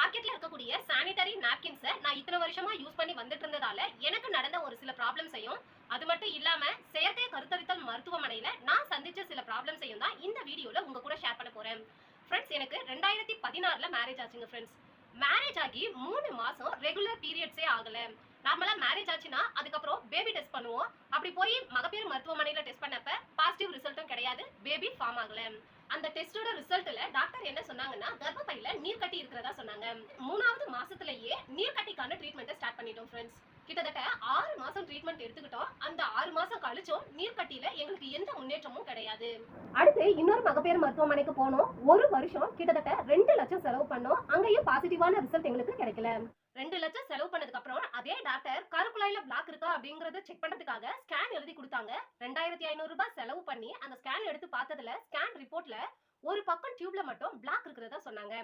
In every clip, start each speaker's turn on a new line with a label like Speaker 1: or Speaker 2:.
Speaker 1: மார்க்கெட்ல இருக்கக்கூடிய சானிட்டரி நாப்கின்ஸை நான் இத்தனை வருஷமா யூஸ் பண்ணி வந்துட்டு இருந்ததால எனக்கு நடந்த ஒரு சில ப்ராப்ளம்ஸையும் அது மட்டும் இல்லாம செயற்கை கருத்தரித்தல் மருத்துவமனையில நான் சந்திச்ச சில ப்ராப்ளம்ஸையும் தான் இந்த வீடியோல உங்க கூட ஷேர் பண்ண போறேன். ஃப்ரெண்ட்ஸ் எனக்கு ரெண்டாயிரத்தி பதினாறுல மேரேஜ் ஆச்சுங்க ஃப்ரெண்ட்ஸ் மேரேஜ் ஆகி மூணு மாசம் ரெகுலர் பீரியட்ஸே ஆகல. நார்மலா மேரேஜ் ஆச்சுன்னா அதுக்கப்புறம் பேபி டெஸ்ட் பண்ணுவோம். அப்படி போய் மகப்பேறு மருத்துவமனையில டெஸ்ட் பண்ணப்ப பாசிட்டிவ் ரிசல்ட்டும் கிடையாது. பேபி ஃபார்ம் ஆகல. அந்த டெஸ்டோட ரிசல்ட்ல டாக்டர் என்ன சொன்னாங்கன்னா கர்ப்பப்பையில நீர் கட்டி இருக்கிறதா சொன்னாங்க. மூணாவது மாசத்துலயே நீர் கட்டிக்கான ட்ரீட்மெண்ட்டை ஸ்டார்ட் பண்ணிட்டோம் ஃப்ரெண்ட்ஸ் கிட்டத்தட்ட ஆறு மாசம் ட்ரீட்மெண்ட் எடுத்துக்கிட்டோம். அந்த ஆறு மாசம் கழிச்சும் நீர் கட்டியில எங்களுக்கு எந்த முன்னேற்றமும் கிடையாது. அடுத்து இன்னொரு மகப்பேறு மருத்துவமனைக்கு போனோம். ஒரு வருஷம் கிட்டத்தட்ட ரெண்டு லட்சம் செலவு பண்ணோம். அங்கேயும் பாசிட்டிவான ரிசல்ட் எங்களுக்கு கிடைக்கல. ரெண்டு லட்சம் செலவு பண்ணதுக்கு அப்புறம் அதே டாக்டர் கருக்குழாயில பிளாக் இருக்கா அப்படிங்கறத செக் பண்றதுக்காக ஸ்கேன் எழுதி கொடுத்தாங்க. ரெண்டாயிரத்தி ஐநூறு ரூபாய் செலவு பண்ணி அந்த ஸ்கேன் எடுத்து பார்த்ததுல ஸ்கேன் ரிப்போர்ட்ல ஒரு பக்கம் டியூப்ல மட்டும் பிளாக் இருக்கிறதா சொன்னாங்க.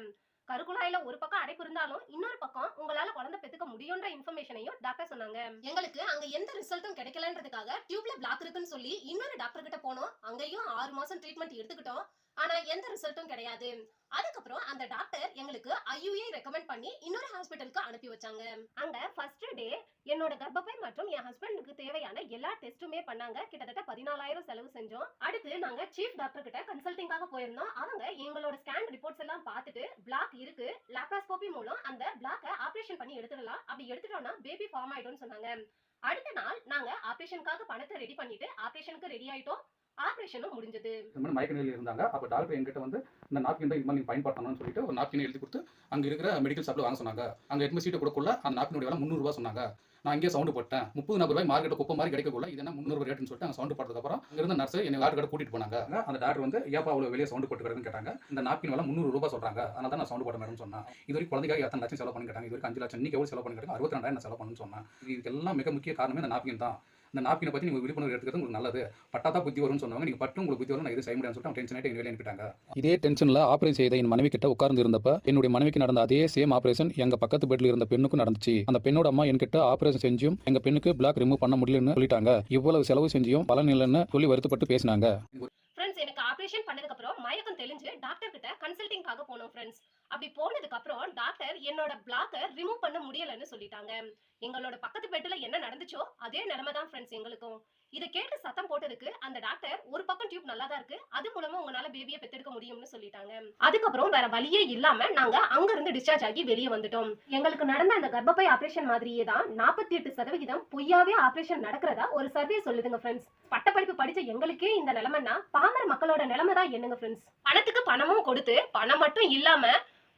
Speaker 1: கருக்குழாயில ஒரு பக்கம் அடைப்பு இருந்தாலும் இன்னொரு பக்கம் உங்களால குழந்தை பெத்துக்க முடியும்ன்ற இன்ஃபர்மேஷனையும் டாக்டர் சொன்னாங்க. எங்களுக்கு அங்க எந்த ரிசல்ட்டும் கிடைக்கலன்றதுக்காக டியூப்ல பிளாக் இருக்குன்னு சொல்லி இன்னொரு டாக்டர் கிட்ட போனோம். அங்கேயும் ஆறு மாசம் ட்ரீட்மெண்ட் எடுத்துக்கிட்டோம். ஆனா எந்த ரிசல்ட்டும் கிடையாது. அதுக்கப்புறம் அந்த டாக்டர் எங்களுக்கு ஐயூஏ ரெக்கமெண்ட் பண்ணி இன்னொரு ஹாஸ்பிட்டலுக்கு அனுப்பி வச்சாங்க. அங்க ஃபர்ஸ்ட் டே என்னோட கர்ப்பப்பை மற்றும் என் ஹஸ்பண்டுக்கு தேவையான எல்லா டெஸ்ட்டுமே பண்ணாங்க. கிட்டத்தட்ட பதினாலாயிரம் செலவு செஞ்சோம். அடுத்து நாங்க சீஃப் டாக்டர் கிட்ட கன்சல்டிங்காக போயிருந்தோம். அவங்க எங்களோட ஸ்கேன் ரிப்போர்ட்ஸ் எல்லாம் பார்த்துட்டு பிளாக் இருக்கு. லாப்ராஸ்கோபி மூலம் அந்த பிளாக்கை ஆபரேஷன் பண்ணி எடுத்துடலாம். அப்படி எடுத்துட்டோம்னா பேபி ஃபார்ம் ஆயிடும்னு சொன்னாங்க. அடுத்த நாள் நாங்க ஆபரேஷனுக்காக பணத்தை ரெடி பண்ணிட்டு ஆபரேஷனுக்கு ரெடி ஆயிட்டோம். ஆபரேஷனும் முடிஞ்சது.
Speaker 2: இந்த மாதிரி மயக்க நிலையில் இருந்தாங்க. அப்போ டாக்டர் எங்கிட்ட வந்து இந்த நாப்கின் தான் இது மாதிரி நீங்கள் பயன்படுத்தணும்னு சொல்லிட்டு ஒரு நாப்கினை எழுதி கொடுத்து அங்கே இருக்கிற மெடிக்கல் ஷாப்பில் வாங்க சொன்னாங்க. அங்கே எட்டு சீட்டு கொடுக்கல அந்த நாப்கினுடைய விலை முந்நூறுரூவா சொன்னாங்க. நான் இங்கே சவுண்டு போட்டேன். முப்பது நபர் ரூபாய் மார்க்கெட் குப்பை மாதிரி கிடைக்கக்குள்ள இது என்ன முந்நூறு ரேட்டுன்னு சொல்லிட்டு அங்கே சவுண்டு போட்டதுக்கப்புறம் அங்கே இருந்த நர்ஸ் என்னை டாக்டர் கிட்ட கூட்டிட்டு போனாங்க. அந்த டாக்டர் வந்து ஏப்பா அவ்வளோ வெளியே சவுண்டு போட்டுக்கிறதுன்னு கேட்டாங்க. இந்த நாப்கின் விலை முந்நூறு ரூபாய் சொல்றாங்க. அதனால தான் நான் சவுண்டு போட்ட மேடம் சொன்னேன். இது வரைக்கும் குழந்தைக்காக எத்தனை லட்சம் செலவு பண்ணி கேட்டாங்க இது வரைக்கும் அஞ்சு லட்சம். இன்னைக்கு எவ்வளோ செலவு பண்ணி கேட்டாங்க அறுபத்தி ரெண்டாயிரம் செலவு பண்ணணும்னு சொன்னேன். இதுக்கெல்லாம் மிக முக்கிய காரணமே இந்த நாப்கின் தான். இந்த நாப்கினை பற்றி நீங்கள் விழிப்புணர்வு எடுத்துக்கிறது உங்களுக்கு நல்லது. பட்டாதான் புத்தி வரும்னு சொன்னாங்க நீங்கள் பட்டு உங்களுக்கு புத்தி வரும் நான் எதுவும் செய்ய முடியாதுன்னு சொல்லிட்டு டென்ஷன் ஆகிட்டு எங்கள் வேலையை அனுப்பிட்டாங்க இதே டென்ஷனில் ஆப்ரேஷன் செய்த என் மனைவி கிட்ட உட்கார்ந்து இருந்தப்ப என்னுடைய மனைவிக்கு நடந்த அதே சேம் ஆப்ரேஷன் எங்க பக்கத்து பெட்ல இருந்த பெண்ணுக்கும் நடந்துச்சு. அந்த பெண்ணோட அம்மா என்கிட்ட ஆப்ரேஷன் செஞ்சும் எங்க பெண்ணுக்கு பிளாக் ரிமூவ் பண்ண முடியலன்னு சொல்லிட்டாங்க. இவ்வளவு செலவு செஞ்சியும் பலன் இல்லைன்னு சொல்லி வருத்தப்பட்டு பேசினாங்க.
Speaker 1: ஃப்ரெண்ட்ஸ் எனக்கு ஆபரேஷன் பண்ணதுக்கு அப்புறம் மயக்கம் தெளிஞ்சு டாக்டர் கிட்ட கன்சல்டிங்காக போனோம் ஃப்ரெண்ட்ஸ் அப்படி போனதுக்கு அப்புறம் டாக்டர் என்னோட பிளாக்கை ரிமூவ் பண்ண முடியலன்னு சொல்லிட்டாங்க. எங்களோட பக்கத்து பெட்டில் என்ன நடந்துச்சோ அதே நிலைமை தான் ஃப்ரெண்ட்ஸ் எங்களுக்கும். இதை கேட்டு சத்தம் போட்டதுக்கு அந்த டாக்டர் ஒரு பக்கம் டியூப் நல்லா தான் இருக்கு அது மூலமா உங்களால பேபியை பெத்தெடுக்க முடியும்னு சொல்லிட்டாங்க. அதுக்கப்புறம் வேற வழியே இல்லாம நாங்க அங்க இருந்து டிஸ்சார்ஜ் ஆகி வெளியே வந்துட்டோம். எங்களுக்கு நடந்த அந்த கர்ப்பப்பை ஆபரேஷன் மாதிரியே தான் நாற்பத்தி எட்டு சதவிகிதம் பொய்யாவே ஆபரேஷன் நடக்கிறதா ஒரு சர்வே சொல்லுதுங்க ஃப்ரெண்ட்ஸ் பட்டப்படிப்பு படிச்ச எங்களுக்கே இந்த நிலைமைன்னா பாமர மக்களோட நிலைமை தான் என்னங்க ஃப்ரெண்ட்ஸ் பணத்துக்கு பணமும் கொடுத்து பணம் மட்டும் இல்லாம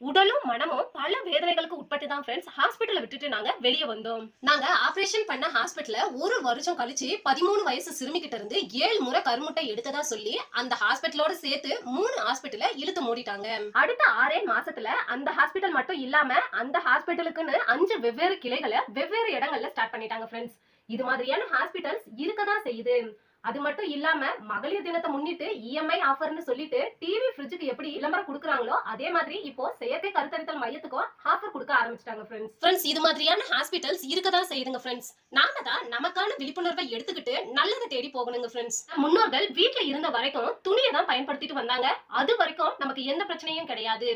Speaker 1: உடலும் மனமும் பல வேதனைகளுக்கு உட்பட்டு தான் ஃப்ரெண்ட்ஸ் ஹாஸ்பிட்டலை விட்டுட்டு நாங்க வெளியே வந்தோம். நாங்க ஆபரேஷன் பண்ண ஹாஸ்பிட்டல்ல ஒரு வருஷம் கழிச்சு பதிமூணு வயசு சிறுமி கிட்ட இருந்து ஏழு முறை கருமுட்டை எடுத்ததா சொல்லி அந்த ஹாஸ்பிட்டலோட சேர்த்து மூணு ஹாஸ்பிட்டல இழுத்து மூடிட்டாங்க. அடுத்த ஆறே மாசத்துல அந்த ஹாஸ்பிட்டல் மட்டும் இல்லாம அந்த ஹாஸ்பிட்டலுக்குன்னு அஞ்சு வெவ்வேறு கிளைகளை வெவ்வேறு இடங்கள்ல ஸ்டார்ட் பண்ணிட்டாங்க ஃப்ரெண்ட்ஸ் இது மாதிரியான ஹாஸ்பிட்டல்ஸ் இருக்கதான் செய்யுது. அது மட்டும் இல்லாம மகளிர் தினத்தை முன்னிட்டு இஎம்ஐ ஆஃபர்னு சொல்லிட்டு டிவி ஃப்ரிட்ஜுக்கு எப்படி விளம்பரம் கொடுக்குறாங்களோ அதே மாதிரி இப்போ செயற்கை கருத்தரித்தல் மையத்துக்கும் ஆஃபர் கொடுக்க ஆரம்பிச்சிட்டாங்க ஃப்ரெண்ட்ஸ் ஃப்ரெண்ட்ஸ் இது மாதிரியான ஹாஸ்பிட்டல்ஸ் இருக்கதான் செய்யுதுங்க ஃப்ரெண்ட்ஸ் நாம தான் நமக்கான விழிப்புணர்வை எடுத்துக்கிட்டு நல்லதை தேடி போகணுங்க ஃப்ரெண்ட்ஸ் முன்னோர்கள் வீட்டுல இருந்த வரைக்கும் துணியை தான் பயன்படுத்திட்டு வந்தாங்க. அது வரைக்கும் நமக்கு எந்த பிரச்சனையும் கிடையாது.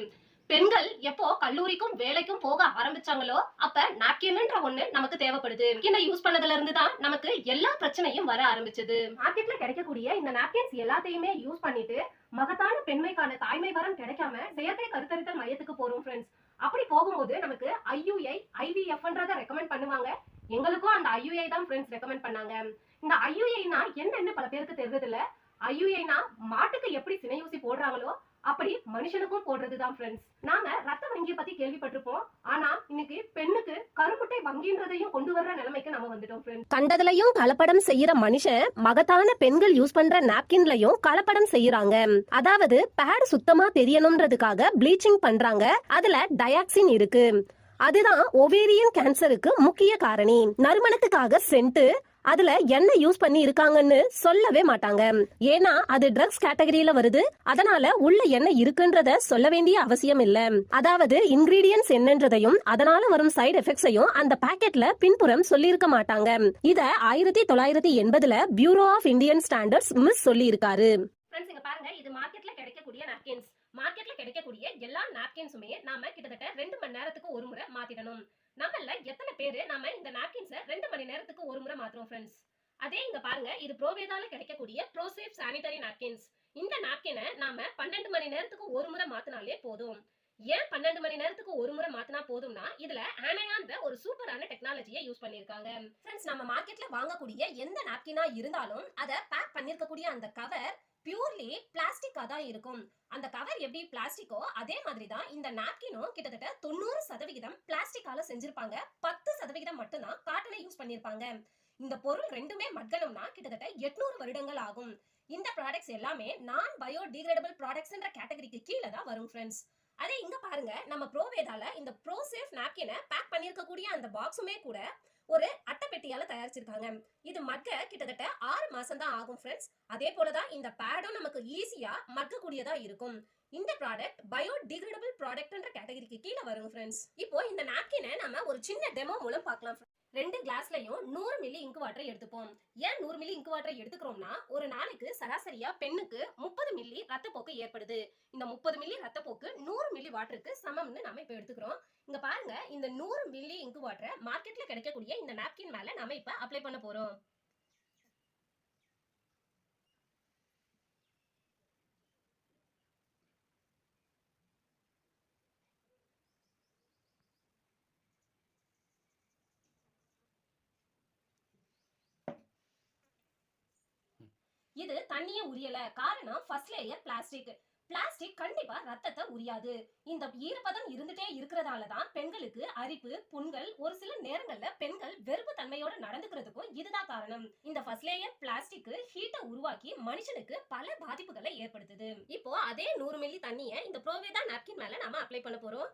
Speaker 1: பெண்கள் எப்போ கல்லூரிக்கும் வேலைக்கும் போக ஆரம்பிச்சாங்களோ அப்ப நாப்கின்ன்ற ஒண்ணு நமக்கு தேவைப்படுது. நாப்கினை யூஸ் பண்ணதுல இருந்து தான் நமக்கு எல்லா பிரச்சனையும் வர ஆரம்பிச்சது. மார்க்கெட்ல கிடைக்கக்கூடிய இந்த நாப்கின்ஸ் எல்லாத்தையுமே யூஸ் பண்ணிட்டு மகத்தான பெண்மைக்கான தாய்மை வரம் கிடைக்காம செயற்கை கருத்தரித்தல் மையத்துக்கு போறோம் ஃப்ரெண்ட்ஸ் அப்படி போகும்போது நமக்கு ஐயுஐ ஐவிஎஃப்ன்றத ரெக்கமெண்ட் பண்ணுவாங்க. எங்களுக்கும் அந்த ஐயுஐ தான் ஃப்ரெண்ட்ஸ் ரெக்கமெண்ட் பண்ணாங்க. இந்த ஐயுஐனா என்னன்னு பல பேருக்கு தெரிஞ்சது இல்ல ஐயுஐனா மாட்டுக்கு எப்படி சினை ஊசி போடுறாங்களோ அப்படி மனுஷனுக்கும் போடுறது தான் ஃப்ரெண்ட்ஸ் நாம ரத்த வங்கியை பத்தி கேள்விப்பட்டிருப்போம். ஆனா இன்னைக்கு பெண்ணுக்கு கருமுட்டை வங்கின்றதையும் கொண்டு வர்ற நிலைமைக்கு நம்ம வந்துட்டோம் ஃப்ரெண்ட்ஸ்
Speaker 3: கண்டதுலயும் கலப்படம் செய்யற மனுஷன் மகத்தான பெண்கள் யூஸ் பண்ற நாப்கின்லயும் கலப்படம் செய்யறாங்க. அதாவது பேட் சுத்தமா தெரியணும்ன்றதுக்காக ப்ளீச்சிங் பண்றாங்க. அதுல டயாக்சின் இருக்கு. அதுதான் ஒவேரியன் கேன்சருக்கு முக்கிய காரணி. நறுமணத்துக்காக சென்ட் அதுல என்ன யூஸ் பண்ணி இருக்காங்கன்னு சொல்லவே மாட்டாங்க. ஏன்னா அது ட்ரக்ஸ் கேட்டகரியில வருது. அதனால உள்ள என்ன இருக்குன்றத சொல்ல வேண்டிய அவசியம் இல்ல. அதாவது இன்கிரீடியன்ஸ் என்னன்றதையும் அதனால வரும் சைடு எஃபெக்ட்ஸையும் அந்த பாக்கெட்ல பின்புறம் சொல்லியிருக்க மாட்டாங்க. இத ஆயிரத்தி தொள்ளாயிரத்தி எண்பதுல bureau of Indian standards miss சொல்லி இருக்காரு
Speaker 1: பாருங்க. இது மார்க்கெட்ல கிடைக்கக்கூடிய நாப்கின்ஸ் மார்க்கெட்ல கிடைக்கக்கூடிய எல்லா நாப்கின்ஸுமே நாம கிட்டத்தட்ட ரெண்டு மணி நேரத்துக்கு ஒரு முறை மாத்திடணும். நம்மள எத்தனை பேரு நாம இந்த நாப்கின்ஸை ரெண்டு மணி நேரத்துக்கு ஒரு முறை மாத்துறோம் ஃப்ரெண்ட்ஸ் அதே இங்க பாருங்க இது ப்ரோவேதால கிடைக்கக்கூடிய ப்ரோசேஃப் சானிடரி நாப்கின்ஸ் இந்த நாப்கினை நாம பன்னெண்டு மணி நேரத்துக்கு ஒரு முறை மாத்தினாலே போதும். ஏன் பன்னெண்டு மணி நேரத்துக்கு ஒரு முறை மாத்தினா போதும்னா இதுல ஆனையான்ற ஒரு சூப்பரான டெக்னாலஜியை யூஸ் பண்ணிருக்காங்க ஃப்ரெண்ட்ஸ் நம்ம மார்க்கெட்ல வாங்கக்கூடிய எந்த நாப்கினா இருந்தாலும் அதை பேக் பண்ணிருக்கக்கூடிய அந்த கவர் பியூர்லி பிளாஸ்டிக்காக தான் இருக்கும். அந்த கவர் எப்படி பிளாஸ்டிக்கோ அதே மாதிரி தான் இந்த நாப்கினும் கிட்டத்தட்ட தொண்ணூறு சதவிகிதம் பிளாஸ்டிக்கால செஞ்சிருப்பாங்க. பத்து சதவிகிதம் மட்டும்தான் காட்டனை யூஸ் பண்ணியிருப்பாங்க இந்த பொருள் ரெண்டுமே மட்கணும்னா கிட்டத்தட்ட எட்நூறு வருடங்கள் ஆகும். இந்த ப்ராடக்ட்ஸ் எல்லாமே நான் பயோடிகிரேடபிள் ப்ராடக்ட்ஸ்ன்ற கேட்டகரிக்கு கீழே தான் வரும் ஃப்ரெண்ட்ஸ் அதே இங்க பாருங்க. நம்ம ப்ரோவேதால இந்த ப்ரோசேஃப் நாப்கினை பேக் பண்ணியிருக்கக்கூடிய அந்த பாக்ஸுமே கூட ஒரு அட்டைப்பெட்டியால தயாரிச்சிருக்காங்க. இது மக்க கிட்டத்தட்ட ஆறு மாசம் தான் ஆகும் ஃப்ரெண்ட்ஸ் அதே போலதான் இந்த பேடும் நமக்கு ஈஸியா மக்கக்கூடியதா இருக்கும். இந்த ப்ராடக்ட் பயோடிகிரேடபிள் ப்ராடக்ட்ன்ற கேட்டகரிக்கு கீழே வரும் ஃப்ரெண்ட்ஸ் இப்போ இந்த நாப்கினை நம்ம ஒரு சின்ன டெமோ மூலம் பார்க்கலாம் ரெண்டு கிளாஸ்லயும் நூறு மில்லி இங்கு வாட்டரை எடுத்துப்போம். ஏன் நூறு மில்லி இங்கு வாட்டரை எடுத்துக்கிறோம்னா ஒரு நாளைக்கு சராசரியா பெண்ணுக்கு முப்பது ரத்தப்போக்கு ஏற்படுது. இந்த முப்பது மில்லி ரத்தப்போக்கு நூறு மில்லி வாட்டருக்கு சமம்னு நாம இப்ப எடுத்துக்கிறோம். இங்க பாருங்க இந்த நூறு மில்லி இங்கு வாட்டரை மார்க்கெட்ல கிடைக்கக்கூடிய இந்த நாப்கின் மேல நாம இப்ப அப்ளை பண்ண போறோம். இது தண்ணியே உரியல. காரணம் ஃபர்ஸ்ட் லேயர் பிளாஸ்டிக் பிளாஸ்டிக் கண்டிப்பா ரத்தத்தை உரியாது. இந்த ஈரப்பதம் இருந்துட்டே இருக்கிறதால தான் பெண்களுக்கு அரிப்பு புண்கள் ஒரு சில நேரங்கள்ல பெண்கள் வெறுப்பு தன்மையோட நடந்துக்கிறதுக்கும் இதுதான் காரணம். இந்த ஃபர்ஸ்ட் லேயர் பிளாஸ்டிக் ஹீட்டை உருவாக்கி மனுஷனுக்கு பல பாதிப்புகளை ஏற்படுத்துது. இப்போ அதே நூறு மில்லி தண்ணியை இந்த ப்ரோவேதா நாப்கின் மேல நாம அப்ளை பண்ண போறோம்.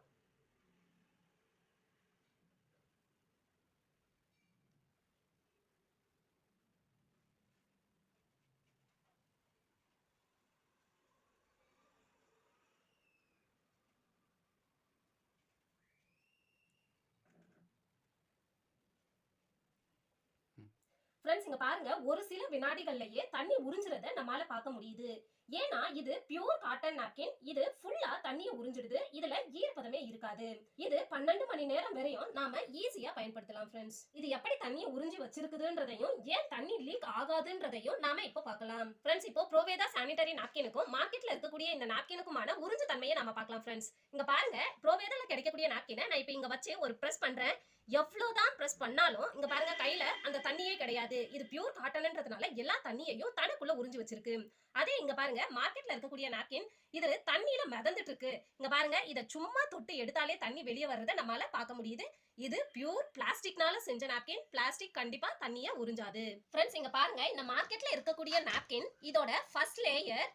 Speaker 1: ஃப்ரெண்ட்ஸ் இங்க பாருங்க. ஒரு சில வினாடிகள்லயே தண்ணி உறிஞ்சுறத நம்மால பார்க்க முடியுது. ஏன்னா இது பியூர் காட்டன் நாப்கின் இது ஃபுல்லா தண்ணியை உறிஞ்சிடுது. இதுல ஈரப்பதமே இருக்காது. இது பன்னெண்டு மணி நேரம் வரையும் நாம ஈஸியா பயன்படுத்தலாம் ஃப்ரெண்ட்ஸ் இது எப்படி தண்ணியை உறிஞ்சி வச்சிருக்குதுன்றதையும் ஏன் தண்ணி லீக் ஆகாதுன்றதையும் நாம இப்போ பார்க்கலாம். ஃப்ரெண்ட்ஸ் இப்போ ப்ரோவேதா சானிட்டரி நாப்கினுக்கும் மார்க்கெட்ல இருக்கக்கூடிய இந்த நாப்கினுக்குமான உறிஞ்சு தன்மையை நம்ம பார்க்கலாம் ஃப்ரெண்ட்ஸ் இங்க பாருங்க. ப்ரோவேதால கிடைக்கக்கூடிய நாப்கினை நான் இப்போ இங்க வச்சு ஒரு ப்ரெஸ் பண்றேன். எவ்வளவுதான் ப்ரெஸ் பண்ணாலும் இங்க பாருங்க கையில அந்த தண்ணியே கிடையாது. இது பியூர் காட்டன்ன்றதுனால எல்லா தண்ணியையும் தனக்குள்ள உறிஞ்சு வச்சிருக்கு. அதே இங்க பாருங்க மார்க்கெட்ல இருக்கக்கூடிய நாப்கின் இது தண்ணியில மிதந்துட்டு இருக்கு இங்க பாருங்க இத சும்மா தொட்டு எடுத்தாலே தண்ணி வெளியே வர்றதை நம்மளால பார்க்க முடியுது. இது பியூர் பிளாஸ்டிக்னால செஞ்ச நாப்கின் பிளாஸ்டிக் கண்டிப்பா தண்ணிய உறிஞ்சாது. ஃப்ரெண்ட்ஸ் இங்க பாருங்க இந்த மார்க்கெட்ல இருக்கக்கூடிய நாப்கின் இதோட ஃபர்ஸ்ட் லேயர்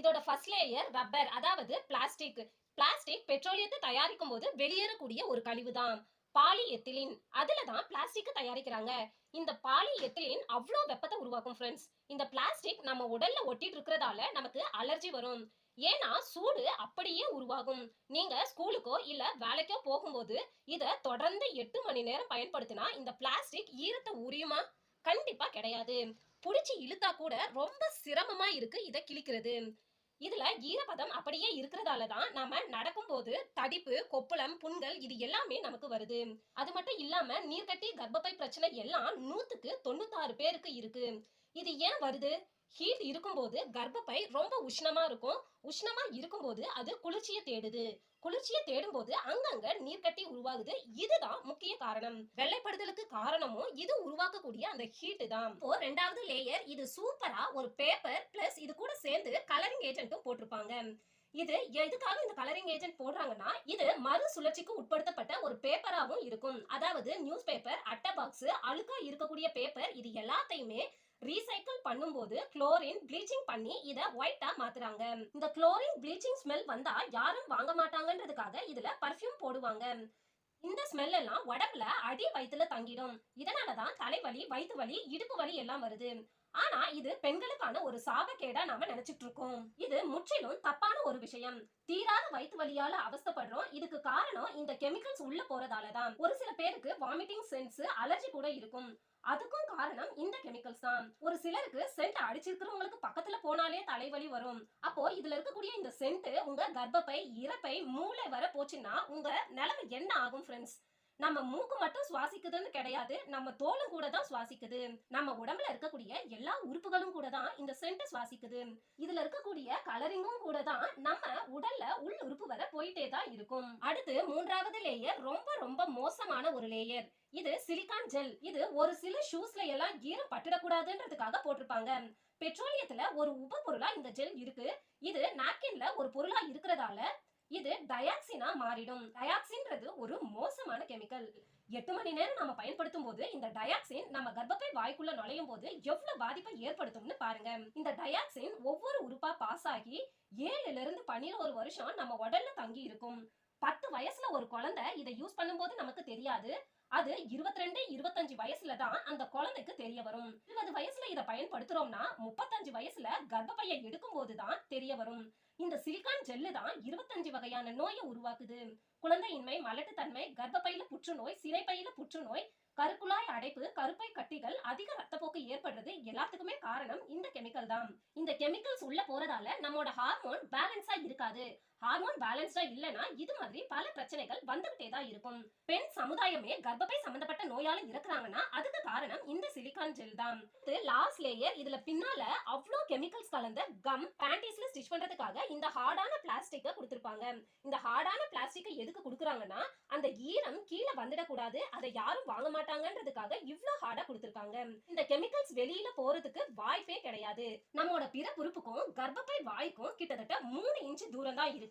Speaker 1: இதோட ஃபர்ஸ்ட் லேயர் ரப்பர் அதாவது பிளாஸ்டிக் பிளாஸ்டிக் பெட்ரோலியத்தை தயாரிக்கும் போது வெளியேறக்கூடிய ஒரு கழிவு தான் பாலி எத்திலின் அதுல தான் பிளாஸ்டிக் தயாரிக்கிறாங்க. இந்த பாலி எத்திலின் அவ்வளோ வெப்பத்தை உருவாக்கும் ஃப்ரெண்ட்ஸ் இந்த பிளாஸ்டிக் நம்ம உடல்ல ஒட்டிட்டு இருக்கிறதால நமக்கு அலர்ஜி வரும். ஏன்னா சூடு அப்படியே உருவாகும். நீங்க ஸ்கூலுக்கோ இல்ல வேலைக்கோ போகும்போது இதை தொடர்ந்து எட்டு மணி நேரம் பயன்படுத்தினா இந்த பிளாஸ்டிக் ஈரத்தை உரியுமா? கண்டிப்பா கிடையாது. புடிச்சு இழுத்தா கூட ரொம்ப சிரமமா இருக்கு இதை கிழிக்கிறது. இதுல ஈரப்பதம் அப்படியே இருக்கிறதால தான் நாம நடக்கும்போது தடிப்பு கொப்புளம் புண்கள் இது எல்லாமே நமக்கு வருது. அது மட்டும் இல்லாம நீர்க்கட்டி கர்ப்பப்பை பிரச்சனை எல்லாம் நூத்துக்கு தொண்ணூத்தாறு பேருக்கு இருக்கு. இது ஏன் வருது? ஹீட் இருக்கும்போது கர்ப்பப்பை ரொம்ப உஷ்ணமா இருக்கும். உஷ்ணமா இருக்கும்போது அது குளிர்ச்சியை தேடுது. குளிர்ச்சியை தேடும்போது அங்கங்க நீர்க்கட்டி உருவாகுது. இதுதான் முக்கிய காரணம். வெள்ளைப்படுதலுக்கு காரணமும் இது உருவாக்கக்கூடிய அந்த ஹீட் தான். இப்போ ரெண்டாவது லேயர் இது சூப்பரா ஒரு பேப்பர் பிளஸ் இது கூட சேர்ந்து கலரிங் ஏஜென்ட்டும் போட்டிருப்பாங்க. இது எதுக்காக இந்த கலரிங் ஏஜென்ட் போடுறாங்கன்னா இது மறு சுழற்சிக்கு உட்படுத்தப்பட்ட ஒரு பேப்பராகவும் இருக்கும். அதாவது நியூஸ் பேப்பர் அட்டை பாக்ஸ் அழுக்கா இருக்கக்கூடிய பேப்பர் இது எல்லாத்தையுமே ரீசைக்கிள் பண்ணும்போது குளோரின் ப்ளீச்சிங் பண்ணி இதை ஒயிட்டா மாத்துறாங்க. இந்த குளோரின் ப்ளீச்சிங் ஸ்மெல் வந்தா யாரும் வாங்க மாட்டாங்கன்றதுக்காக இதுல பர்ஃப்யூம் போடுவாங்க. இந்த ஸ்மெல் எல்லாம் உடம்புல அடி வயித்துல தங்கிடும். இதனாலதான் தலைவலி வயிற்று வலி இடுப்பு வலி எல்லாம் வருது. ஆனா இது பெண்களுக்கான ஒரு சாபக்கேடா நாம நினைச்சிட்டு இருக்கோம். இது முற்றிலும் தப்பான ஒரு விஷயம். தீராத வயிற்று வலியால அவஸ்தப்படுறோம். இதுக்கு காரணம் இந்த கெமிக்கல்ஸ் உள்ள போறதால தான். ஒரு சில பேருக்கு வாமிட்டிங் சென்ஸ் அலர்ஜி கூட இருக்கும். அதுக்கும் காரணம் இந்த கெமிக்கல்ஸ் தான். ஒரு சிலருக்கு சென்ட் அடிச்சிருக்கிறவங்களுக்கு பக்கத்துல போனாலே தலைவலி வரும். அப்போ இதுல இருக்கக்கூடிய இந்த சென்ட் உங்க கர்ப்பப்பை இறப்பை மூளை வர போச்சுன்னா உங்க நிலைமை என்ன ஆகும் ஃப்ரெண்ட்ஸ் நம்ம மூக்கு மட்டும் சுவாசிக்குதுன்னு கிடையாது நம்ம தோலும் கூட தான் சுவாசிக்குது. நம்ம உடம்புல இருக்கக்கூடிய எல்லா உறுப்புகளும் கூட தான் இந்த சென்ட் சுவாசிக்குது. இதுல இருக்கக்கூடிய கலரிங்கும் கூட தான் நம்ம உடல்ல உள் உறுப்பு வர போயிட்டே தான் இருக்கும். அடுத்து மூன்றாவது லேயர் ரொம்ப ரொம்ப மோசமான ஒரு லேயர் இது சிலிகான் ஜெல் இது ஒரு சில ஷூஸ்ல எல்லாம் ஈரம் பட்டுடக்கூடாதுன்றதுக்காக போட்டிருப்பாங்க. பெட்ரோலியத்துல ஒரு உப பொருளா இந்த ஜெல் இருக்கு. இது நாப்கின்ல ஒரு பொருளா இருக்கிறதால இது டயாக்சினா மாறிடும். டயாக்சின்றது ஒரு மோசமான கெமிக்கல் எட்டு மணி நேரம் நம்ம பயன்படுத்தும் போது இந்த டயாக்சின் நம்ம கர்ப்பப்பை வாய்க்குள்ள நுழையும் போது எவ்வளவு பாதிப்பை ஏற்படுத்தும்னு பாருங்க. இந்த டயாக்சின் ஒவ்வொரு உறுப்பா பாஸ் ஆகி ஏழுல இருந்து பன்னிரண்டு வருஷம் நம்ம உடல்ல தங்கி இருக்கும். பத்து வயசுல ஒரு குழந்தை இதை யூஸ் பண்ணும்போது நமக்கு தெரியாது. அது இருபத்தி ரெண்டு இருபத்தஞ்சு வயசுல தான் அந்த குழந்தைக்கு தெரிய வரும். இருபது வயசுல இதை பயன்படுத்துறோம்னா முப்பத்தஞ்சு வயசுல கர்ப்பப்பையை எடுக்கும் போதுதான் தெரிய வரும். இந்த சிலிகான் ஜெல்லு தான் இருபத்தஞ்சு வகையான நோயை உருவாக்குது. குழந்தையின்மை மலட்டுத்தன்மை கர்ப்பப்பையில புற்றுநோய் சினைப்பையில புற்றுநோய் கருக்குழாய் அடைப்பு கருப்பை கட்டிகள் அதிக ரத்தப்போக்கு ஏற்படுறது எல்லாத்துக்குமே காரணம் இந்த கெமிக்கல் தான். இந்த கெமிக்கல்ஸ் உள்ள போறதால நம்மோட ஹார்மோன் பேலன்ஸா இருக்காது. ஹார்மோன் பேலன்ஸ்டா இல்லனா இது மாதிரி பல பிரச்சனைகள் வந்துகிட்டே தான் இருக்கும். பெண் சமுதாயமே கர்ப்பப்பை சம்பந்தப்பட்ட நோயால இருக்கிறாங்கன்னா அதுக்கு காரணம் இந்த சிலிகான் ஜெல் தான். இது லாஸ்ட் லேயர் இதுல பின்னால அவ்வளோ கெமிக்கல்ஸ் கலந்த கம் பேண்டிஸ்ல ஸ்டிச் பண்றதுக்காக இந்த ஹார்டான பிளாஸ்டிக்கை கொடுத்துருப்பாங்க. இந்த ஹார்டான பிளாஸ்டிக்கை எதுக்கு கொடுக்குறாங்கன்னா அந்த ஈரம் கீழே வந்துடக்கூடாது அதை யாரும் வாங்க மாட்டாங்கன்றதுக்காக இவ்வளோ ஹார்டா கொடுத்துருக்காங்க. இந்த கெமிக்கல்ஸ் வெளியில போறதுக்கு வாய்ப்பே கிடையாது. நம்மளோட பிற உறுப்புக்கும் கர்ப்பப்பை வாய்க்கும் கிட்டத்தட்ட மூணு இன்ச்சு தூரம் தான் இருக்கு.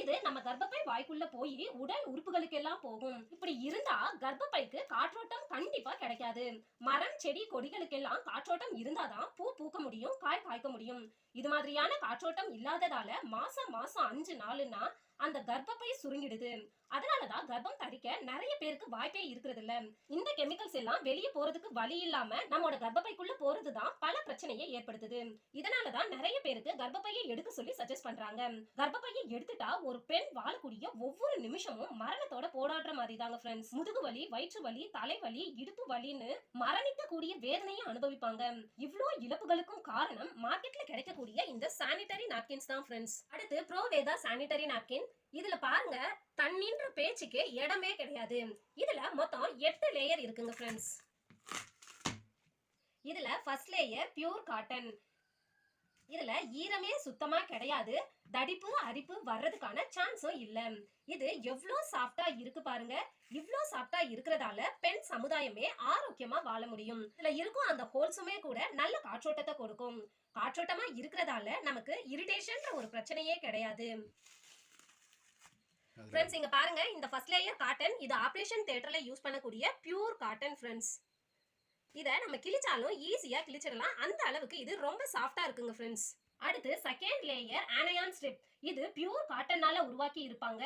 Speaker 1: இது நம்ம கர்ப்பப்பை வாய்க்குள்ள போய் உடல் உறுப்புகளுக்கு எல்லாம் போகும். இப்படி இருந்தா கர்ப்பப்பைக்கு காற்றோட்டம் கண்டிப்பா கிடைக்காது. மரம் செடி கொடிகளுக்கெல்லாம் காற்றோட்டம் இருந்தாதான் பூ பூக்க முடியும் காய் காய்க்க முடியும். இது மாதிரியான காற்றோட்டம் இல்லாததால மாசம் மாசம் அஞ்சு நாளுன்னா அந்த கர்ப்பப்பை சுருங்கிடுது. அதனாலதான் கர்ப்பம் தரிக்க நிறைய பேருக்கு வாய்ப்பே இருக்கிறது இல்ல இந்த கெமிக்கல்ஸ் எல்லாம் வெளியே போறதுக்கு வழி இல்லாம நம்மோட கர்ப்பப்பைக்குள்ள போறதுதான் பல பிரச்சனையை ஏற்படுத்துது. இதனாலதான் நிறைய பேருக்கு கர்ப்பப்பையை எடுக்க சொல்லி சஜஸ்ட் பண்றாங்க. கர்ப்பப்பையை எடுத்துட்டா ஒரு பெண் வாழக்கூடிய ஒவ்வொரு நிமிஷமும் மரணத்தோட போராடுற மாதிரி தாங்க ஃப்ரெண்ட்ஸ் முதுகு வலி வயிற்று வலி தலைவலி இடுப்பு வலின்னு மரணிக்கக்கூடிய வேதனையை அனுபவிப்பாங்க. இவ்வளோ இழப்புகளுக்கும் காரணம் மார்க்கெட்ல கிடைக்கக்கூடிய இந்த சானிட்டரி நாப்கின்ஸ் தான் ஃப்ரெண்ட்ஸ் அடுத்து ப்ரோவேதா சானிட்டரி நாப்கின் இதுல பாருங்க தண்ணின்ற பேச்சுக்கு இடமே கிடையாது. இதுல மொத்தம் எட்டு லேயர் இருக்குங்க ஃப்ரெண்ட்ஸ் இதுல ஃபர்ஸ்ட் லேயர் பியூர் காட்டன் இதுல ஈரமே சுத்தமா கிடையாது. தடிப்பு அரிப்பு வர்றதுக்கான சான்ஸும் இல்ல. இது எவ்வளோ சாஃப்டா இருக்கு பாருங்க. இவ்வளோ சாஃப்டா இருக்கிறதால பெண் சமுதாயமே ஆரோக்கியமா வாழ முடியும். இதுல இருக்கும் அந்த ஹோல்ஸுமே கூட நல்ல காற்றோட்டத்தை கொடுக்கும். காற்றோட்டமா இருக்கிறதால நமக்கு இரிட்டேஷன்ற ஒரு பிரச்சனையே கிடையாது. ஃப்ரெண்ட்ஸ் இங்க பாருங்க. இந்த ஃபர்ஸ்ட் லேயர் காட்டன் இது ஆபரேஷன் தியேட்டர்ல யூஸ் பண்ணக்கூடிய பியூர் காட்டன் ஃப்ரெண்ட்ஸ் இத நம்ம கிழிச்சாலும் ஈஸியா கிழிச்சிடலாம். அந்த அளவுக்கு இது ரொம்ப சாஃப்டா இருக்குங்க ஃப்ரெண்ட்ஸ் அடுத்து செகண்ட் லேயர் ஆனயான் ஸ்ட்ரிப் இது பியூர் காட்டனால உருவாக்கி இருப்பாங்க.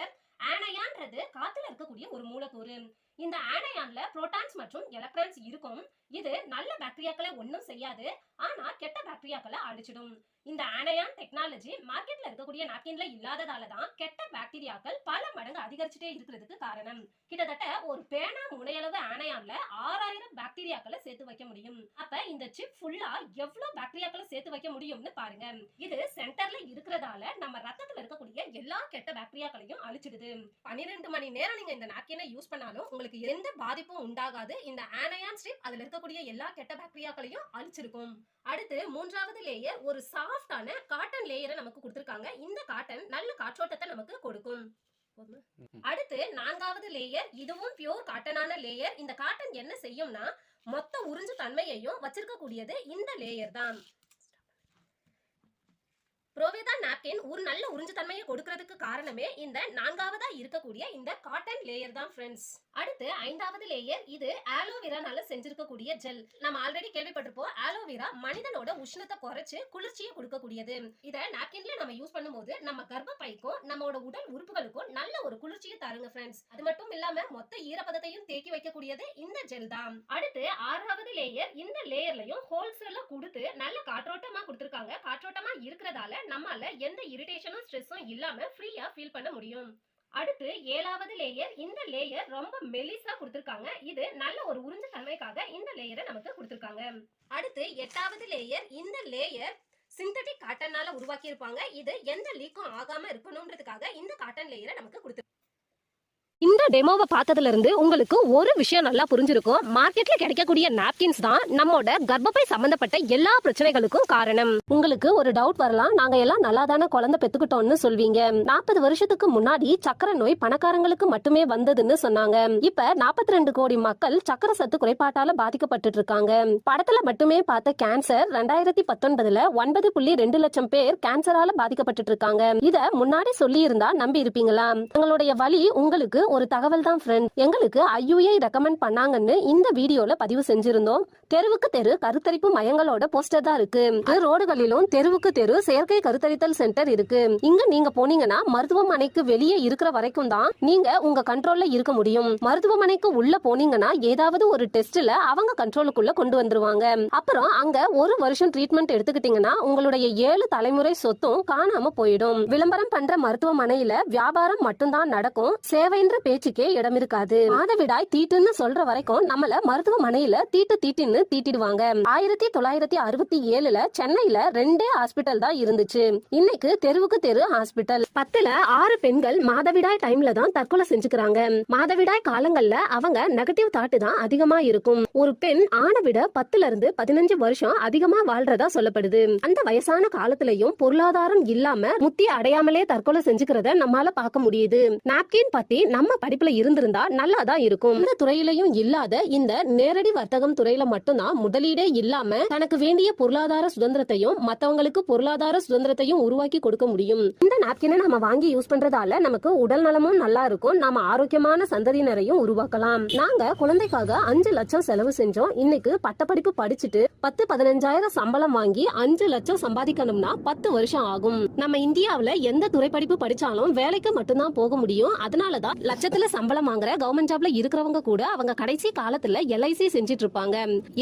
Speaker 1: ஆனயான்றது காத்துல இருக்கக்கூடிய ஒரு மூலக்கூறு. இந்த ஆனயான்ல புரோட்டான்ஸ் மற்றும் எலக்ட்ரான்ஸ் இருக்கும். இது நல்ல பாக்டீரியாக்களை ஒன்றும் செய்யாது. ஆனா கெட்ட பாக்டீரியாக்களை அழிச்சிடும். இந்த ஆனயான் டெக்னாலஜி மார்க்கெட்ல இருக்கக்கூடிய நாப்கின்ல இல்லாததால தான் கெட்ட பாக்டீரியாக்கள் பல மடங்கு அதிகரிச்சுட்டே இருக்கிறதுக்கு காரணம். கிட்டத்தட்ட ஒரு பேனா முனையளவு ஆனயான்ல ஆறாயிரம் பாக்டீரியாக்களை சேர்த்து வைக்க முடியும். அப்ப இந்த சிப் ஃபுல்லா எவ்வளவு பாக்டீரியாக்களை சேர்த்து வைக்க முடியும்னு பாருங்க. இது சென்டர்ல இருக்கிறதால நம்ம ரத்தத்துல இருக்கக்கூடிய எல்லா கெட்ட பாக்டீரியாக்களையும் அழிச்சிடுது. பன்னிரெண்டு மணி நேரம் நீங்க இந்த நாப்கினை யூஸ் பண்ணாலும் உங்களுக்கு எந்த பாதிப்பும் உண்டாகாது. இந்த ஆனயான் ஸ்ட்ரிப் அதுல இருக்கக்கூடிய எல்லா கெட்ட பாக்டீரியாக்களையும் அழிச்சிருக்கும். அடுத்து மூன்றாவது லேயர் ஒரு சாஃப்டான காட்டன் லேயரை நமக்கு கொடுத்திருக்காங்க. இந்த காட்டன் நல்ல காற்றோட்டத்தை நமக்கு கொடுக்கும். அடுத்து நான்காவது லேயர் இதுவும் பியூர் காட்டனான லேயர் இந்த காட்டன் என்ன செய்யும்னா மொத்த உறிஞ்சு தன்மையையும் வச்சிருக்க கூடியது இந்த லேயர் தான். புரோவேதா நாப்கின் ஒரு நல்ல உறிஞ்சு தன்மையை கொடுக்கறதுக்கு காரணமே இந்த நான்காவதா இருக்கக்கூடிய இந்த காட்டன் லேயர் தான் ஃப்ரெண்ட்ஸ் அடுத்து ஐந்தாவது லேயர் இது ஆலோவேரானால செஞ்சிருக்கக்கூடிய ஜெல் நம்ம ஆல்ரெடி கேள்விப்பட்டிருப்போம் ஆலோவேரா மனிதனோட உஷ்ணத்தை குறைச்சு குளிர்ச்சியை கொடுக்கக்கூடியது. இதை நாப்கின்ல நம்ம யூஸ் பண்ணும்போது நம்ம கர்ப்பப்பைக்கும் நம்மளோட உடல் உறுப்புகளுக்கும் நல்ல ஒரு குளிர்ச்சியை தருங்க ஃப்ரெண்ட்ஸ் அது மட்டும் இல்லாம மொத்த ஈரப்பதத்தையும் தேக்கி வைக்கக்கூடியது இந்த ஜெல் தான். அடுத்து ஆறாவது லேயர் இந்த லேயர்லயும் ஹோல்சேல்ல கொடுத்து நல்ல காற்றோட்டமா கொடுத்துருக்காங்க. காற்றோட்டமா இருக்கிறதால நம்மால எந்த இரிட்டேஷனும் ஸ்ட்ரெஸ்ஸும் இல்லாம ஃப்ரீயா ஃபீல் பண்ண முடியும். அடுத்து ஏழாவது லேயர் இந்த லேயர் ரொம்ப மெலிசா கொடுத்துருக்காங்க. இது நல்ல ஒரு உறிஞ்ச தன்மைக்காக இந்த லேயரை நமக்கு கொடுத்துருக்காங்க. அடுத்து எட்டாவது லேயர் இந்த லேயர் சிந்தட்டிக் காட்டனால உருவாக்கி இருப்பாங்க இது எந்த லீக்கும் ஆகாம இருக்கணும்ன்றதுக்காக இந்த காட்டன் லேயரை நமக்கு கொடுத்து இந்த டெமோவை பார்த்ததுல இருந்து உங்களுக்கு ஒரு விஷயம் நல்லா புரிஞ்சிருக்கும். மார்க்கெட்ல கிடைக்கக்கூடிய நாப்கின்ஸ் தான் நம்மோட கர்ப்பப்பை சம்பந்தப்பட்ட எல்லா பிரச்சனைகளுக்கும் காரணம். உங்களுக்கு ஒரு டவுட் வரலாம் நாங்க எல்லாம் நல்லா தானே குழந்தை பெத்துக்கிட்டோம்னு சொல்வீங்க. நாற்பது வருஷத்துக்கு முன்னாடி சக்கரை நோய் பணக்காரங்களுக்கு மட்டுமே வந்ததுன்னு சொன்னாங்க. இப்ப நாற்பத்தி ரெண்டு கோடி மக்கள் சக்கரை சத்து குறைபாட்டால பாதிக்கப்பட்டு இருக்காங்க படத்துல மட்டுமே பார்த்த கேன்சர் ரெண்டாயிரத்தி பத்தொன்பதுல ஒன்பது புள்ளி ரெண்டு லட்சம் பேர் கேன்சரால பாதிக்கப்பட்டு இருக்காங்க இத முன்னாடி சொல்லி இருந்தா நம்பி இருப்பீங்களா உங்களுடைய வழி உங்களுக்கு ஒரு தகவல் தான் ஃப்ரெண்ட் எங்களுக்கு ஐயுஐ ரெக்கமெண்ட் பண்ணாங்கன்னு இந்த வீடியோல பதிவு செஞ்சிருந்தோம். தெருவுக்கு தெரு கருத்தரிப்பு மையங்களோட போஸ்டர் தான் இருக்கு. ரோடுகளிலும் தெருவுக்கு தெரு செயற்கை கருத்தரித்தல் சென்டர் இருக்கு. இங்க நீங்க போனீங்கன்னா மருத்துவமனைக்கு வெளியே இருக்கிற வரைக்கும் தான் நீங்க உங்க கண்ட்ரோல்ல இருக்க முடியும். மருத்துவமனைக்கு உள்ள போனீங்கன்னா ஏதாவது ஒரு டெஸ்ட்ல அவங்க கண்ட்ரோலுக்குள்ள கொண்டு வந்துருவாங்க. அப்புறம் அங்க ஒரு வருஷம் ட்ரீட்மெண்ட் எடுத்துக்கிட்டீங்கன்னா உங்களுடைய ஏழு தலைமுறை சொத்தும் காணாம போயிடும். விளம்பரம் பண்ற மருத்துவமனையில வியாபாரம் மட்டும்தான் நடக்கும். சேவைன்ற பேச்சுக்கே இடம் இருக்காது. மாதவிடாய் தீட்டுன்னு சொல்ற வரைக்கும் நம்மள மருத்துவமனையில தீட்டு தீட்டுன்னு தீட்டிடுவாங்க. ஆயிரத்தி தொள்ளாயிரத்தி அறுபத்தி ஏழுல சென்னையில ரெண்டே ஹாஸ்பிட்டல் தான் இருந்துச்சு. இன்னைக்கு தெருவுக்கு தெரு ஹாஸ்பிட்டல். பத்துல ஆறு பெண்கள் மாதவிடாய் டைம்ல தான் தற்கொலை செஞ்சுக்கிறாங்க. மாதவிடாய் காலங்கள்ல அவங்க நெகட்டிவ் தாட்டு தான் அதிகமா இருக்கும். ஒரு பெண் ஆணை விட பத்துல இருந்து பதினஞ்சு வருஷம் அதிகமா வாழ்றதா சொல்லப்படுது. அந்த வயசான காலத்திலயும் பொருளாதாரம் இல்லாம முத்தி அடையாமலே தற்கொலை செஞ்சுக்கிறத நம்மால பார்க்க முடியுது. நாப்கின் பத்தி நம்ம படிப்புல இருந்திருந்தா நல்லா தான் இருக்கும். இந்த துறையிலையும் இல்லாத இந்த நேரடி வர்த்தகம் துறையில மட்டும்தான் முதலீடே இல்லாம தனக்கு வேண்டிய பொருளாதார சுதந்திரத்தையும் மத்தவங்களுக்கு பொருளாதார சுதந்திரத்தையும் உருவாக்கி கொடுக்க முடியும். இந்த நாப்கினை நம்ம வாங்கி யூஸ் பண்றதால நமக்கு உடல் நலமும் நல்லா இருக்கும். நாம ஆரோக்கியமான சந்ததியினரையும் உருவாக்கலாம். நாங்க குழந்தைக்காக அஞ்சு லட்சம் செலவு செஞ்சோம். இன்னைக்கு பட்டப்படிப்பு படிச்சுட்டு பத்து பதினஞ்சாயிரம் சம்பளம் வாங்கி அஞ்சு லட்சம் சம்பாதிக்கணும்னா பத்து வருஷம் ஆகும். நம்ம இந்தியாவுல எந்த துறை படிப்பு படிச்சாலும் வேலைக்கு மட்டும்தான் போக முடியும். அதனாலதான் லட்சத்துல சம்பளம் வாங்குற கவர்மெண்ட் ஜாப்ல இருக்கிறவங்க கூட அவங்க கடைசி காலத்துல எல்ஐசி செஞ்சிட்டு இருப்பாங்க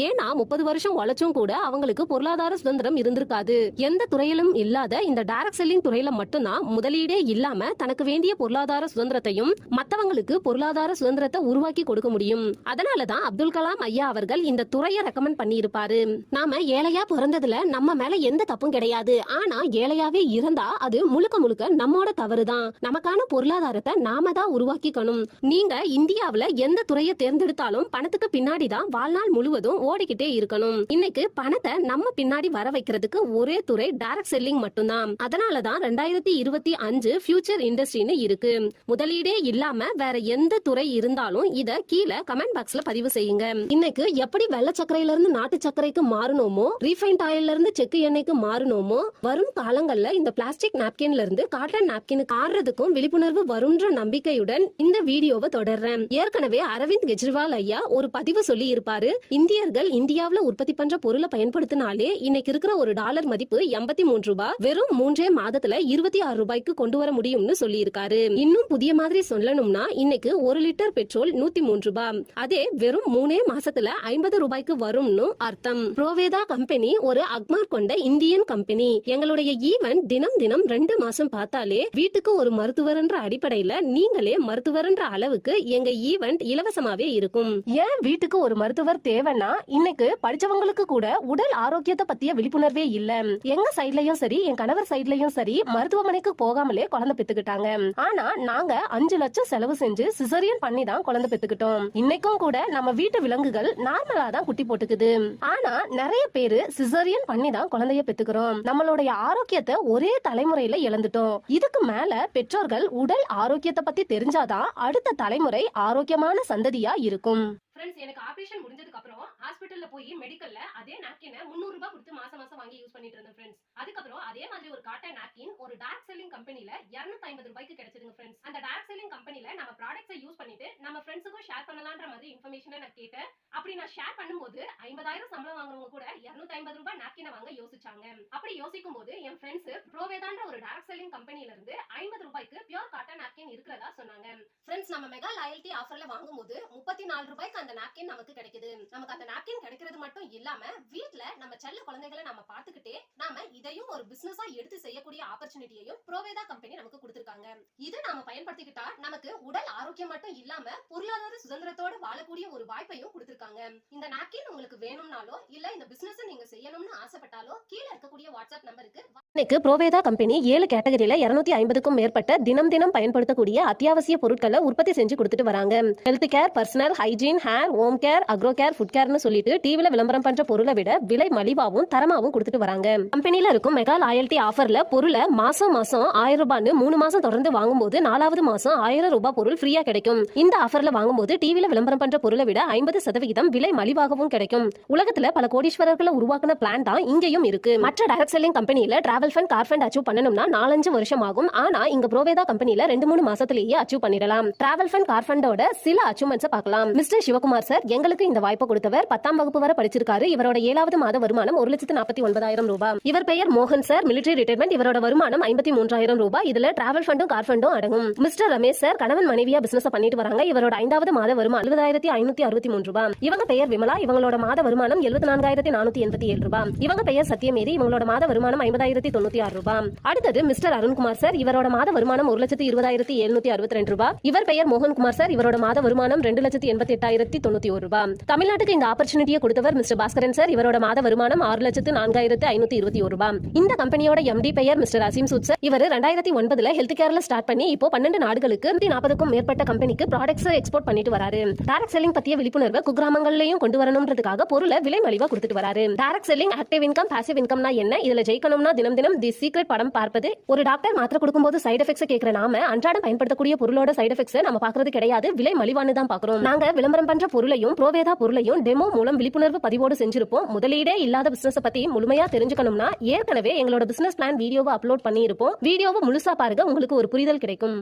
Speaker 1: ஏன்னா முப்பது வருஷம் உழைச்சும் கூட அவங்களுக்கு பொருளாதார சுதந்திரம் இருந்திருக்காது. எந்த துறையிலும் இல்லாத இந்த டைரக்ட் செல்லிங் துறையில மட்டும்தான் முதலீடே இல்லாம தனக்கு வேண்டிய பொருளாதார சுதந்திரத்தையும் மத்தவங்களுக்கு பொருளாதார சுதந்திரத்தை உருவாக்கி கொடுக்க முடியும். அதனாலதான் அப்துல் கலாம் ஐயா அவர்கள் இந்த துறையை ரெக்கமெண்ட் பண்ணி இருப்பாரு நாம ஏழையா பிறந்ததுல நம்ம மேல எந்த தப்பும் கிடையாது. ஆனா ஏழையாவே இருந்தா அது முழுக்க முழுக்க நம்மோட தவறுதான். நமக்கான பொருளாதாரத்தை நாம தான் உருவாக்கி உருவாக்கிக்கணும் நீங்க இந்தியாவுல எந்த துறையை தேர்ந்தெடுத்தாலும் பணத்துக்கு பின்னாடி தான் வாழ்நாள் முழுவதும் ஓடிக்கிட்டே இருக்கணும். இன்னைக்கு பணத்தை நம்ம பின்னாடி வர வைக்கிறதுக்கு ஒரே துறை டைரக்ட் செல்லிங் மட்டும்தான். அதனாலதான் ரெண்டாயிரத்தி இருபத்தி அஞ்சு ஃபியூச்சர் இண்டஸ்ட்ரின்னு இருக்கு. முதலீடே இல்லாம வேற எந்த துறை இருந்தாலும் இத கீழே கமெண்ட் பாக்ஸ்ல பதிவு செய்யுங்க. இன்னைக்கு எப்படி வெள்ளை சர்க்கரையில இருந்து நாட்டு சர்க்கரைக்கு மாறணுமோ ரீஃபைண்ட் ஆயில்ல இருந்து செக்கு எண்ணெய்க்கு மாறணுமோ வரும் காலங்கள்ல இந்த பிளாஸ்டிக் நாப்கின்ல இருந்து காட்டன் நாப்கின் ஆடுறதுக்கும் விழிப்புணர்வு வரும்ன்ற நம்பிக்கையுடன் இந்த வீடியோவை தொடர்றேன். ஏற்கனவே அரவிந்த் கெஜ்ரிவால் ஐயா ஒரு பதிவு சொல்லி இருப்பாரு இந்தியர்கள் இந்தியாவில உற்பத்தி பண்ற பொருளை பயன்படுத்தினாலே இன்னைக்கு இருக்கிற ஒரு டாலர் மதிப்பு எண்பத்தி மூன்று ரூபாய் வெறும் மூன்றே மாதத்துல இருபத்தி ஆறு ரூபாய்க்கு கொண்டு வர முடியும்னு சொல்லி இருக்காரு இன்னும் புதிய மாதிரி சொல்லணும்னா இன்னைக்கு ஒரு லிட்டர் பெட்ரோல் நூத்தி மூன்று ரூபாய் அதே வெறும் மூணே மாசத்துல ஐம்பது ரூபாய்க்கு வரும்னு அர்த்தம். ப்ரோவேதா கம்பெனி ஒரு அக்மார் கொண்ட இந்தியன் கம்பெனி. எங்களுடைய ஈவென்ட் தினம் தினம் ரெண்டு மாசம் பார்த்தாலே வீட்டுக்கு ஒரு மருத்துவர்ன்ற அடிப்படையில நீங்களே மருத்துவர்ன்ற அளவுக்கு எங்க ஈவெண்ட் இலவசமாவே இருக்கும். ஏன் வீட்டுக்கு ஒரு மருத்துவர் தேவைன்னா இன்னைக்கு படிச்சவங்களுக்கு கூட உடல் ஆரோக்கியத்தை பத்திய விழிப்புணர்வே இல்ல. எங்க சைட்லயும் சரி என் கணவர் சைட்லயும் சரி மருத்துவமனைக்கு போகாமலே குழந்தை பெத்துக்கிட்டாங்க. ஆனா நாங்க அஞ்சு லட்சம் செலவு செஞ்சு சிசரியன் பண்ணி தான் குழந்தை பெத்துக்கிட்டோம். இன்னைக்கும் கூட நம்ம வீட்டு விலங்குகள் நார்மலா தான் குட்டி போட்டுக்குது. ஆனா நிறைய பேரு சிசரியன் பண்ணி தான் குழந்தைய பெத்துக்கிறோம். நம்மளுடைய ஆரோக்கியத்தை ஒரே தலைமுறையில இழந்துட்டோம். இதுக்கு மேல பெற்றோர்கள் உடல் ஆரோக்கியத்தை பத்தி தெரிஞ்சாதான் அடுத்த தலைமுறை ஆரோக்கியமான சந்ததியா இருக்கும்
Speaker 4: ஃப்ரெண்ட்ஸ் எனக்கு ஆபரேஷன் முடிஞ்சதுக்கு அப்புறம் ஹாஸ்பிட்டல்
Speaker 5: ஹாஸ்பிட்டல்ல போய் மெடிக்கல்ல அதே நாப்கினை முந்நூறு ரூபாய் கொடுத்து மாசம் மாசம் வாங்கி யூஸ் பண்ணிட்டு இருந்தேன் ஃப்ரெண்ட்ஸ் அதுக்கப்புறம் அதே மாதிரி ஒரு காட்டன் நாப்கின் ஒரு டார்க் செல்லிங் கம்பெனில 250 ஐம்பது ரூபாய்க்கு கிடைச்சதுங்க ஃப்ரெண்ட்ஸ் அந்த டார்க் செல்லிங் கம்பெனில நம்ம ப்ராடக்ட்ஸை யூஸ் பண்ணிட்டு நம்ம ஃப்ரெண்ட்ஸுக்கும் ஷேர் பண்ணலான்ற மாதிரி இன்ஃபர்மேஷனை நான் கேட்டேன். அப்படி நான் ஷேர் பண்ணும்போது ஐம்பதாயிரம் சம்பளம் வாங்குறவங்க கூட 250 ஐம்பது ரூபாய் நாப்கினை வாங்க யோசிச்சாங்க. அப்படி யோசிக்கும் போது என் ஃப்ரெண்ட்ஸ் ப்ரோவேதான்ற ஒரு டார்க் செல்லிங் கம்பெனில இருந்து ஐம்பது ரூபாய்க்கு பியூர் காட்டன் நாப்கின் இருக்கிறதா சொன்னாங்க. ஃப்ரெண்ட்ஸ் நம்ம மெகா லாயல்ட்டி ஆஃபர்ல வாங்கும்போது முப்பத்தி நாலு ரூபாய்க்கு அந்த நாப்கின் நமக்கு கிடைக்குது. நமக்கு அந்த நாப்கின் கிடைக்கிறது மட்டும் இல்லாம வீட்ல நம்ம செல்ல குழந்தைகளை நம்ம பாத்துக்கிட்டே நாம இதையும் ஒரு பிசினஸா எடுத்து செய்யக்கூடிய ஆப்பர்ச்சுனிட்டியையும் ப்ரோவேதா கம்பெனி நமக்கு கொடுத்திருக்காங்க. இது நாம பயன்படுத்திக்கிட்டா நமக்கு உடல் ஆரோக்கியம் மட்டும் இல்லாம பொருளாதார சுதந்திரத்தோட வாழக்கூடிய ஒரு வாய்ப்பையும் கொடுத்திருக்காங்க. இந்த நாப்கின் உங்களுக்கு வேணும்னாலோ இல்ல இந்த பிசினஸ் நீங்க செய்யணும்னு ஆசைப்பட்டாலோ கீழே இருக்கக்கூடிய வாட்ஸ்அப் நம்பருக்கு
Speaker 1: இன்னைக்கு ப்ரோவேதா கம்பெனி ஏழு கேட்டகரியில இருநூத்தி ஐம்பதுக்கும் மேற்பட்ட தினம் தினம் பயன்படுத்தக்கூடிய அத்தியாவசிய பொருட்களை உற்பத்தி செஞ்சு கொடுத்துட்டு வராங்க. Health care personal hygiene hair home care agro care food கேர்னு சொல்லிட்டு டிவில விளம்பரம் பண்ற பொருளை விட விலை மலிவாவும் தரமாவும் கொடுத்துட்டு வராங்க. கம்பெனில இருக்கும் மெகா லாயல்டி ஆஃபர்ல பொருளை மாசம் மாசம் ஆயிரம் ரூபான்னு மூணு மாசம் தொடர்ந்து வாங்கும்போது நாலாவது மாசம் ஆயிரம் ரூபாய் பொருள் ஃப்ரீயா கிடைக்கும். இந்த ஆஃபர்ல வாங்கும்போது டிவில விளம்பரம் பண்ற பொருளை விட ஐம்பது சதவிகிதம் விலை மலிவாகவும் கிடைக்கும். உலகத்துல பல கோடீஸ்வரர்களை உருவாக்குன பிளான் தான் இங்கேயும் இருக்கு. மற்ற டைரக்ட் செல்லிங் கம்பெனியில travel fund car fund achieve பண்ணணும்னா நாலஞ்சு வருஷம் ஆகும் ஆனா இங்க ப்ரோவேதா கம்பெனில ரெண்டு மூணு மாசத்திலேயே அச்சீவ் பண்ணிடலாம். டிராவல் ஃபண்ட் கார் ஃபண்டோட சில அச்சீவ்மெண்ட்ஸ் பார்க்கலாம். மிஸ்டர் சிவகுமார் சார் எங்களுக்கு இந்த வாய்ப்பு கொடுத்தவர் பத்தாம் வகுப்பு வரை படிச்சிருக்காரு. இவரோட ஏழாவது மாத வருமானம் ஒரு லட்சத்து நாற்பத்தி ஒன்பதாயிரம் ரூபாய். இவர் பெயர் மோகன் சார். மிலிட்டரி ரிட்டைர்மெண்ட் இவரோட வருமானம் ஐம்பத்தி மூன்றாயிரம் ரூபாய். இதுல டிராவல் ஃபண்டும் கார் ஃபண்டும் அடங்கும். மிஸ்டர் ரமேஷ் சார் கணவன் மனைவியா பிசினஸ் பண்ணிட்டு வராங்க. இவரோட ஐந்தாவது மாத வருமானம் அறுபதாயிரத்தி ஐநூத்தி அறுபத்தி மூன்று ரூபாய். இவங்க பெயர் விமலா. இவங்களோட மாத வருமானம் எழுபத்தி நான்காயிரத்தி நானூத்தி எண்பத்தி ஏழு ரூபாய். இவங்க பெயர் சத்தியமேரி இவங்களோட மாத வருமானம் ஐம்பதாயிரத்தி தொண்ணூத்தி ஆறு ரூபாய் அடுத்தது மிஸ்டர் அருண்குமார் சார் இவரோட மாத வருமானம் ஒரு லட்சத்தி இருபதாயிரத்தி எழுநூத்தி அறுபத்தி ரெண்டு ரூபாய் இவர் பெயர் மோகன்குமார் சார் இவரோட மாத வருமானம் ரெண்டு லட்சத்தி எண்பத்தி எட்டாயிரத்தி தொண்ணூத்தி ஒரு ரூபாய் தமிழ்நாட்டுக்கு இந்த ஆப்பர்ச்சுனிட்டியை கொடுத்தவர் மிஸ்டர் பாஸ்கரன் சார் இவரோட மாத வருமானம் ஆறு லட்சத்து நான்காயிரத்து ஐநூத்தி இருபத்தி ஒரு ரூபாய் இந்த கம்பெனியோட எம்டி பெயர் மிஸ்டர் அசீம் சூத் சார். இவர் ரெண்டாயிரத்தி ஒன்பதுல ஹெல்த் கேர்ல ஸ்டார்ட் பண்ணி இப்போ பன்னெண்டு நாடுகளுக்கு நூத்தி நாற்பதுக்கும் மேற்பட்ட கம்பெனிக்கு ப்ராடக்ட்ஸ் எக்ஸ்போர்ட் பண்ணிட்டு வராரு. டைரக்ட் செல்லிங் பத்திய விழிப்புணர்வை குக்கிராமங்கள்லயும் கொண்டு வரணும்ன்றதுக்காக பொருளை விலை மலிவா கொடுத்துட்டு வராரு. Direct selling active income passive இன்கம்னா என்ன? இதுல ஜெயிக்கணும்னா தினம் தினம் தி சீக்ரெட் படம் பார்ப்பது ஒரு டாக்டர் மாத்திரை கொடுக்கும்போது சைடு எஃபெக்ட்ஸ் கேட்கிற நாம அன்றாடம் பயன்படுத்தக்கூடிய பொருளோட சைடு எஃபெக்ட்ஸ் நம்ம பாக்குறது கிடையாது. விலை மலிவானு தான் பாக்குறோம் நாங்க விளம்பரம் பண்ற பொருளையும் ப்ரோவேதா பொருளையும் டெமோ மூலம் விழிப்புணர்வு பதிவோடு செஞ்சிருப்போம். முதலீடே இல்லாத பிசினஸ் பத்தி முழுமையா தெரிஞ்சுக்கணும்னா ஏற்கனவே எங்களோட பிசினஸ் பிளான் வீடியோவை அப்லோட் பண்ணி இருப்போம் வீடியோவை முழுசா பாருங்க உங்களுக்கு ஒரு புரிதல் கிடைக்கும்.